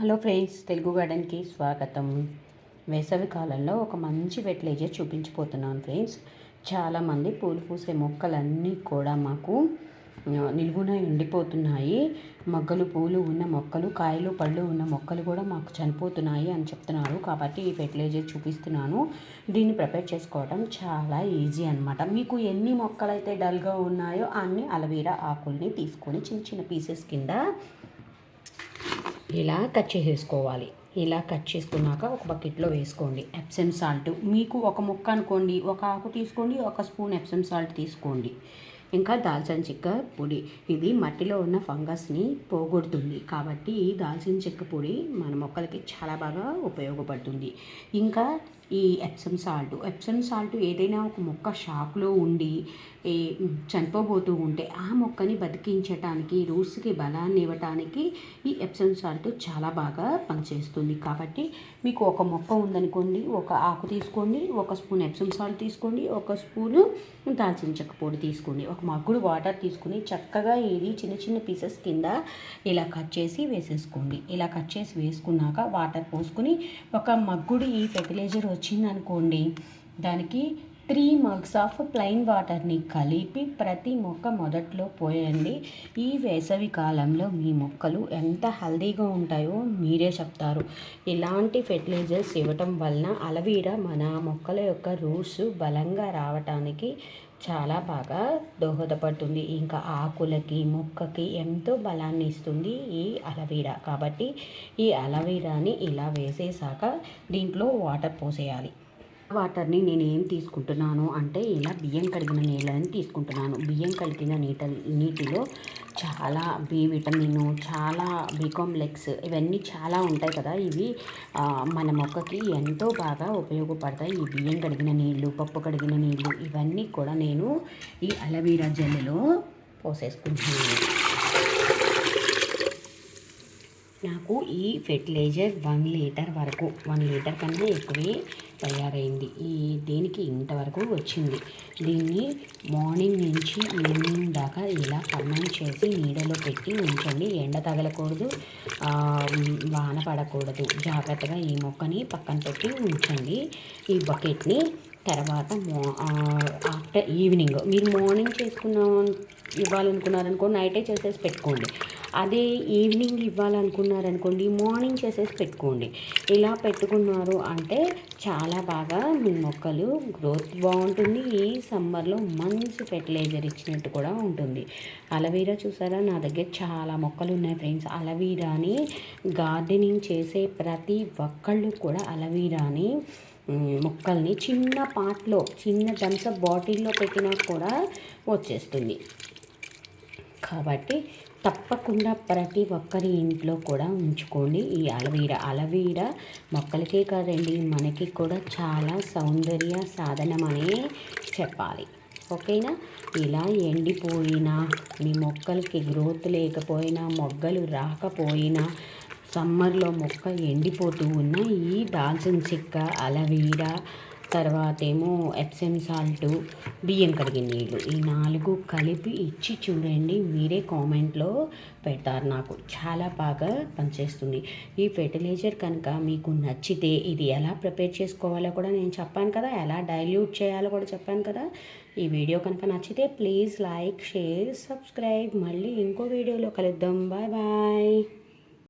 Hello friends Telugu గార్డెన్కి స్వాగతం. వేసవి కాలంలో ఒక మంచి ఫెర్టిలైజర్ చూపించిపోతున్నాను ఫ్రెండ్స్. చాలామంది పూలు పూసే మొక్కలన్నీ కూడా మాకు నిలువున ఎండిపోతున్నాయి మొగ్గలు పూలు ఉన్న మొక్కలు కాయలు పళ్ళు ఉన్న మొక్కలు కూడా మాకు చనిపోతున్నాయి అని చెప్తున్నారు. కాబట్టి ఈ ఫెర్టిలైజర్ చూపిస్తున్నాను. దీన్ని ప్రిపేర్ చేసుకోవడం చాలా ఈజీ అనమాట మీకు ఎన్ని మొక్కలైతే డల్గా ఉన్నాయో అన్ని అలవీరా ఆకుల్ని తీసుకొని చిన్న చిన్న పీసెస్ కింద ఇలా కట్ చేసేసుకోవాలి. ఇలా కట్ చేసుకున్నాక ఒక బకెట్లో వేసుకోండి. ఎప్సెమ్ సాల్ట్ మీకు ఒక ముక్క అనుకోండి ఒక ఆకు తీసుకోండి ఒక స్పూన్ ఎప్సెమ్ సాల్ట్ తీసుకోండి. ఇంకా దాల్చిన చెక్క పొడి. ఇది మట్టిలో ఉన్న ఫంగస్ని పోగొడుతుంది. కాబట్టి ఈ దాల్చిన చెక్క పొడి మన మొక్కలకి చాలా బాగా ఉపయోగపడుతుంది. ఇంకా ఈ ఎప్సమ్ సాల్ట్ ఎప్సమ్ సాల్ట్ ఏదైనా ఒక మొక్క షాక్లో ఉండి చనిపోబోతూ ఉంటే ఆ మొక్కని బతికించటానికి రూట్స్కి బలాన్ని ఇవ్వటానికి ఈ ఎప్సమ్ సాల్ట్ చాలా బాగా పనిచేస్తుంది. కాబట్టి మీకు ఒక మొక్క ఉందనుకోండి ఒక ఆకు తీసుకోండి ఒక స్పూన్ ఎప్సమ్ సాల్ట్ తీసుకోండి ఒక స్పూను దాల్చిన చెక్క పొడి తీసుకోండి. ఒక మగ్గుడు వాటర్ తీసుకుని చక్కగా ఇది చిన్న చిన్న పీసెస్ కింద ఇలా కట్ చేసి వేసేసుకోండి. ఇలా కట్ చేసి వేసుకున్నాక వాటర్ పోసుకుని ఒక మగ్గుడు ఈ ఫెర్టిలైజర్ వచ్చిందనుకోండి దానికి త్రీ మగ్స్ ఆఫ్ ప్లెయిన్ వాటర్ని కలిపి ప్రతి మొక్క మొదట్లో పోయండి. ఈ వేసవి కాలంలో మీ మొక్కలు ఎంత హెల్దీగా ఉంటాయో మీరే చెప్తారు. ఇలాంటి ఫెర్టిలైజర్స్ ఇవ్వటం వలన అలవీర మన మొక్కల యొక్క రూట్స్ బలంగా రావటానికి చాలా బాగా దోహదపడుతుంది. ఇంకా ఆకులకి మొక్కకి ఎంతో బలాన్ని ఇస్తుంది ఈ అలవీరా కాబట్టి ఈ అలవీరాని ఇలా వేసేసాక దీంట్లో వాటర్ పోసేయాలి. వాటర్ని నేను ఏం తీసుకుంటున్నాను అంటే ఇలా బియ్యం కడిగిన నీళ్ళని తీసుకుంటున్నాను. బియ్యం కడిగిన నీట నీటిలో చాలా బి విటమిన్ చాలా బికాంప్లెక్స్ ఇవన్నీ చాలా ఉంటాయి కదా. ఇవి మన మొక్కకి ఎంతో బాగా ఉపయోగపడతాయి. ఈ బియ్యం కడిగిన నీళ్ళు పప్పు కడిగిన నీళ్ళు ఇవన్నీ కూడా నేను ఈ అలవీరా జెల్లో పోసేసుకుంటున్నాను. నాకు ఈ ఫెర్టిలైజర్ వన్ లీటర్ వరకు వన్ లీటర్ కన్నా ఎక్కువే తయారైంది. ఈ దీనికి ఇంతవరకు వచ్చింది? దీన్ని మార్నింగ్ నుంచి ఈవినింగ్ దాకా ఇలా ఫర్మెంట్ చేసి నీడలో పెట్టి ఉంచండి. ఎండ తగలకూడదు వాన పడకూడదు. జాగ్రత్తగా ఈ మొక్కని పక్కన పెట్టి ఉంచండి. ఈ బకెట్ని తర్వాత ఆఫ్టర్ ఈవినింగ్ మీరు మార్నింగ్ చేసుకున్నాం ఇవ్వాలనుకున్నారనుకో నైటే చేసేసి పెట్టుకోండి. అదే ఈవినింగ్ ఇవ్వాలనుకున్నారనుకోండి మార్నింగ్ చేసేసి పెట్టుకోండి. ఇలా పెట్టుకున్నారు అంటే చాలా బాగా మీ మొక్కలు గ్రోత్ బాగుంటుంది. ఈ సమ్మర్లో మంచి ఫెర్టిలైజర్ ఇచ్చినట్టు కూడా ఉంటుంది. అలవీరా చూసారా? నా దగ్గర చాలా మొక్కలు ఉన్నాయి ఫ్రెండ్స్ అలవీరాని గార్డెనింగ్ చేసే ప్రతి ఒక్కళ్ళు కూడా అలవీరాని మొక్కల్ని చిన్న పాట్లో చిన్న థమ్స్అప్ బాటిల్లో పెట్టినా కూడా వచ్చేస్తుంది. కాబట్టి తప్పకుండా ప్రతి ఒక్కరి ఇంట్లో కూడా ఉంచుకోండి. ఈ అలవీర అలవీర మొక్కలకే కాదండి మనకి కూడా చాలా సౌందర్య సాధనమనే చెప్పాలి. ఓకేనా? ఇలా ఎండిపోయినా మీ మొక్కలకి గ్రోత్ లేకపోయినా మొగ్గలు రాకపోయినా సమ్మర్లో మొక్క ఎండిపోతూ ఉన్న ఈ దాల్చిన చెక్క అలవీరా తర్వాత ఏమో ఎప్సెమ్ సాల్ట్ బియ్యం కడిగిన నీళ్ళు. ఈ నాలుగు కలిపి ఇచ్చి చూడండి మీరే కామెంట్లో పెడతారు నాకు. చాలా బాగా పనిచేస్తుంది. ఈ ఫెర్టిలైజర్ కనుక మీకు నచ్చితే ఇది ఎలా ప్రిపేర్ చేసుకోవాలో కూడా నేను చెప్పాను కదా. ఎలా డైల్యూట్ చేయాలో కూడా చెప్పాను కదా. ఈ వీడియో కనుక నచ్చితే ప్లీజ్ లైక్ షేర్ సబ్స్క్రైబ్. మళ్ళీ ఇంకో వీడియోలో కలుద్దాం. Bye bye.